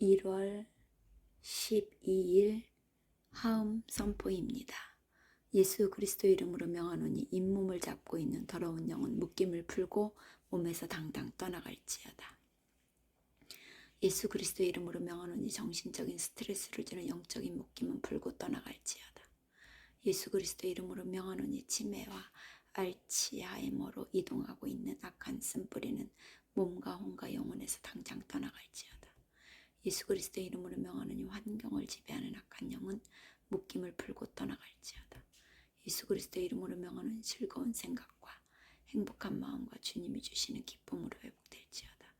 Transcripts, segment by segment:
1월 12일 하음 선포입니다. 예수 그리스도 이름으로 명하노니 잇몸을 잡고 있는 더러운 영은 묶임을 풀고 몸에서 당당 떠나갈지어다. 예수 그리스도 이름으로 명하노니 정신적인 스트레스를 주는 영적인 묶임은 풀고 떠나갈지어다. 예수 그리스도 이름으로 명하노니 치매와 알츠하이머로 이동하고 있는 악한 쓴뿌리는 몸과 혼과 영혼에서 당장 떠나갈지어다. 예수 그리스도의 이름으로 명하노니 환경을 지배하는 악한 영은 묶임을 풀고 떠나갈지어다. 예수 그리스도의 이름으로 명하는 즐거운 생각과 행복한 마음과 주님이 주시는 기쁨으로 회복될지어다.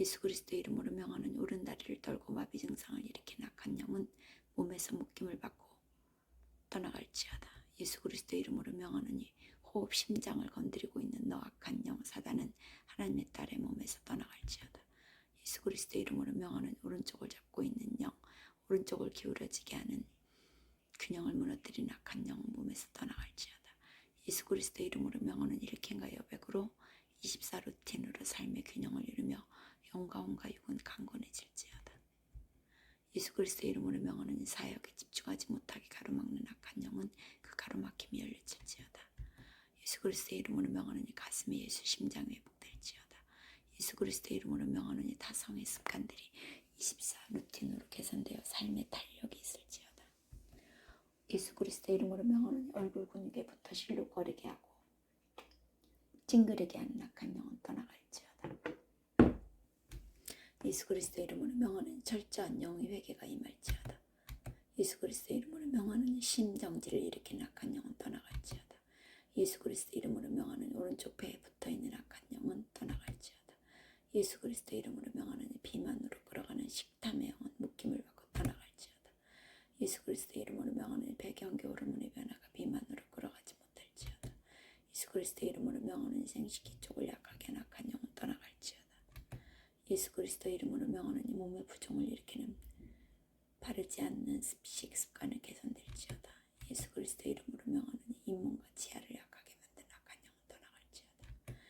예수 그리스도의 이름으로 명하는 오른 다리를 떨고 마비 증상을 일으킨 악한 영은 몸에서 묶임을 받고 떠나갈지어다. 예수 그리스도의 이름으로 명하노니 호흡 심장을 건드리고 있는 너 악한 영 사단은 하나님의 딸의 몸에서 떠나갈지어다. 예수 그리스도의 이름으로 명하는 오른쪽을 잡고 있는 영, 오른쪽을 기울어지게 하는 균형을 무너뜨린 악한 영은 몸에서 떠나갈지어다. 예수 그리스도의 이름으로 명하는 일캔과 여백으로 24 루틴으로 삶의 균형을 이루며 영과 혼과 육은 강건해질지어다. 예수 그리스도의 이름으로 명하는 사역에 집중하지 못하게 가로막는 악한 영은 그 가로막힘이 열려질지어다. 예수 그리스도의 이름으로 명하는 가슴에 예수 심장이 회복될지어다. 예수 그리스도의 이름으로 명하노니 다 성의 습관들이 24 루틴으로 개선되어 삶의 탄력이 있을지어다. 예수 그리스도의 이름으로 명하노니 얼굴 근육에부터 실룩거리게 하고 찡그리게 하는 악한 영은 떠나갈지어다. 예수 그리스도의 이름으로 명하는 철저한 영의 회개가 임할지어다. 예수 그리스도의 이름으로 명하는 심정지를 일으키는 악한 영은 떠나갈지어다. 예수 그리스도 이름으로 명하는 오른쪽 배에 붙어 있는 악한 영은 떠나갈지어다. 예수 그리스도 이름으로 명하는 비만으로 끌어가는 식탐의 영은 묶임을 받고 떠나갈지어다. 예수 그리스도 이름으로 명하는 배경계 호르몬의 변화가 비만으로 끌어가지 못할지어다. 예수 그리스도 이름으로 명하는 생식기 쪽을 약하게 한 악한 영은 떠나갈지어다. 예수 그리스도 이름으로 명하는 몸의 부종을 일으키는 바르지 않는 습식 습관을 개선될지어다. 예수 그리스도 이름으로 명하는 잇몸과 치아를 약하게 만든 악한 영은 떠나갈지어다.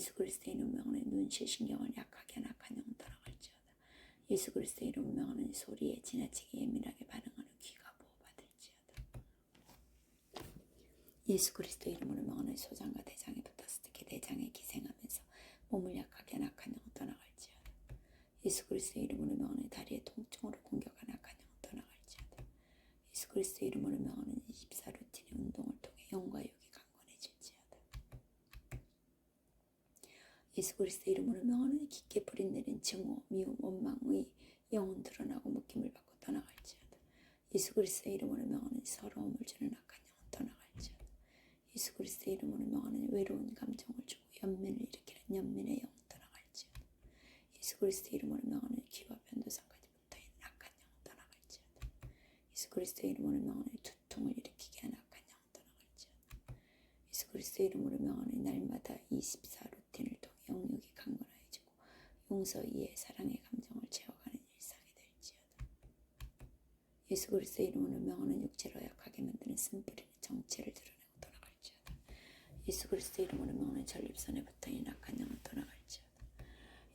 예수 그리스도의 이름 명하는 눈시 신경을 약하게 한 악한 영은 떠나갈지어다. 예수 그리스도의 이름 명하는 소리에 지나치게 예민하게 반응하는 귀가 보호받을지어다. 예수 그리스도 이름으로 명하는 소장과 대장에 붙었을 때 대장에 기생하면서 몸을 약하게 한 악한 영은 떠나갈지어다. 예수 그리스도의 이름으로 명하는 다리에 통증으로 공격한 악한 영은 떠나갈지어다. 예수 그리스도의 이름으로 명하는 24 루틴의 운동을 통해 영과 육이 강건해질지어다. 예수 그리스도 이름으로 명하는 깊게 뿌리 내린 증오, 미움, 원망의 영혼 드러나고 묶임을 받고 떠나갈지어다. 예수 그리스도 이름으로 명하는 서러움을 주는 악한 영혼 떠나갈지어다. 예수 그리스도 이름으로 명하는 외로운 감정을 주고 연민을 일으키는 연민의 영혼 떠나갈지어다. 예수 그리스도 이름으로 명하는 귀와 변도상까지 붙어있는 악한 영혼 떠나갈지어다. 예수 그리스도 이름으로 명하는 두통을 일으키게 하는 악한 영혼 떠나갈지어다. 예수 그리스도 이름으로 명하는 날마다 24 루틴을 통해 영육이 강건해지고 용서, 이해, 사랑의 감정을 채워가는 일상이 될지어다. 예수 그리스도 이름으로 명하는 육체로 약하게 만드는 쓴뿌리는 정체를 드러내고 떠나갈지어다. 예수 그리스도 이름으로 명하는 전립선에 붙어있는 악한 영은 떠나갈지어다.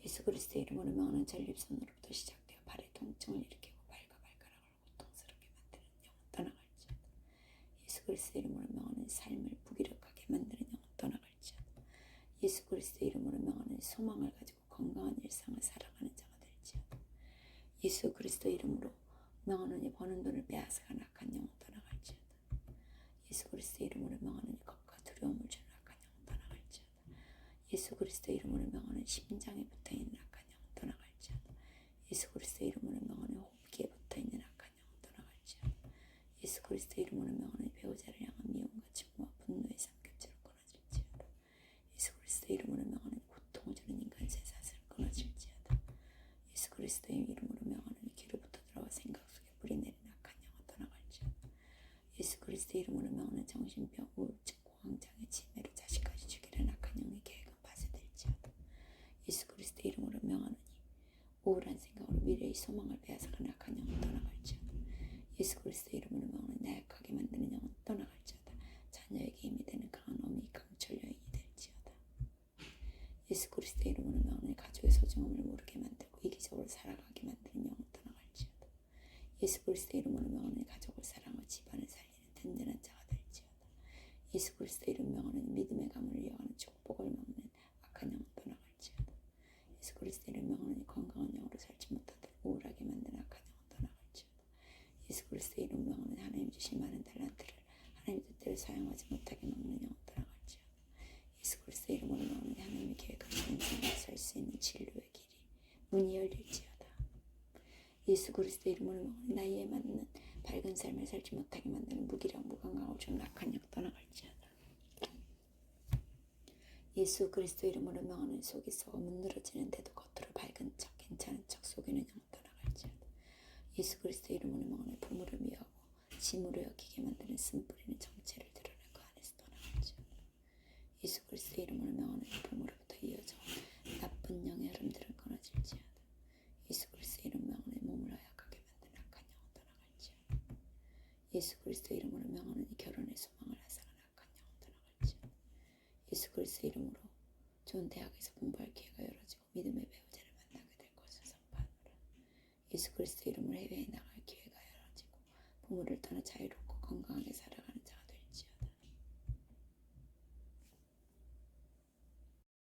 예수 그리스도 이름으로 명하는 전립선으로부터 시작되어 발의 통증을 일으키고 발과 발가락을 고통스럽게 만드는 영은 떠나갈지어다. 예수 그리스도 이름으로 명하는 삶을 무기력하게 만드는 영은 떠나갈지어다. 예수 그리스도 이름으로 명하는 소망을 가지고 건강한 일상을 살아가는 자가 될지어다. 예수 그리스도 이름으로 명하노니 버는 돈을 빼앗아간 악한 영은 떠나갈지어다. 예수 그리스도 이름으로 명하노니 겁과 두려움을 주는 악한 영은 떠나갈지어다. 예수 그리스도 이름으로 명하는 심장에 붙어있는 악한 영은 떠나갈지어다. 예수 그리스도 이름으로 명하는 호흡기에 붙어있는 악한 영은 떠나갈지어다. 예수 그리스도 이름으로 명하는 배우자를 향한 미움과 증오와 분노의 삼겹살을 끊어질지어다. 예수 그리스도 이름으로 명하는 고통을 주는 인간 쇠사슬을 끊어질지어다. 예수 그리스도의 이름으로 명하는 귀로부터 들어와 생각 속에 뿌리 내린 악한 영은 떠나갈지어다. 예수 그리스도 이름으로 명하는 정신병, 우울증, 공황장애, 치매로 자식까지 죽이는 악한 영의 계획은 파쇄될지어다. 예수 그리스도 이름으로 명하노니 우울한 생각으로 미래의 소망을 빼앗아가는 악한 영은 떠나갈지어다. 예수 그리스도 이름으로 명하는 나약하게 만드는 영은 떠나갈지어다. 자녀에게 힘이 되는 강한 어미 강철 여인이 될지어다. 예수 그리스도 이름으로 명하는 가족의 소중함을 모르게 만들고 이기적으로 살아가게 만드는 영은 예수 그리스도 이름으로 명하는 가족을 사랑하고 집안을 살리는 든든한 자가 될지어다. 예수 그리스도 이름 명하는 믿음의 가문을 이어가는 축복을 먹는 악한 영은 떠나갈지어다. 예수 그리스도 이름 명하는 건강한 영으로 살지 못하도록 우울하게 만드는 악한 영은 떠나갈지어다. 예수 그리스도 이름 명하는 하나님 주신 많은 달란트를 하나님 뜻대로 사용하지 못하게 막는 영은 떠나갈지어다. 예수 그리스도 이름으로 명하는 하나님의 계획하신 인생을 살수 있는 진로의 길이 문이 열릴지어다. 예수 그리스도 이름으로 명하는 나이에 맞는 밝은 삶을 살지 못하게 만드는 무기력 무감각을 준 악한 영 떠나갈지어다. 예수 그리스도 이름으로 명하는 속이 썩어 문드러지는데도 겉으로 밝은 척 괜찮은 척 속이는 영 떠나갈지어다. 예수 그리스도 이름으로 명하는 부모를 미워하고 짐으로 여기게 만드는 쓴뿌리는 정체를 드러낸 그 안에서 떠나갈지어다. 예수 그리스도 이름으로 명하는 부모로부터 이어져 온 나쁜 영의 흐름들은 끊어질지어다. 예수 그리스도 이름 명하는 몸을 허약하게 만드는 악한 영은 떠나갈지어다. 예수 그리스도 이름으로 명하는 이 결혼의 소망을 앗아가는 악한 영은 떠나갈지어다. 예수 그리스도 이름으로 좋은 대학에서 공부할 기회가 열어지고 믿음의 배우자를 만나게 될 것을 선포하노라. 예수 그리스도 이름으로 해외에 나갈 기회가 열어지고 부모를 떠나 자유롭고 건강하게 자가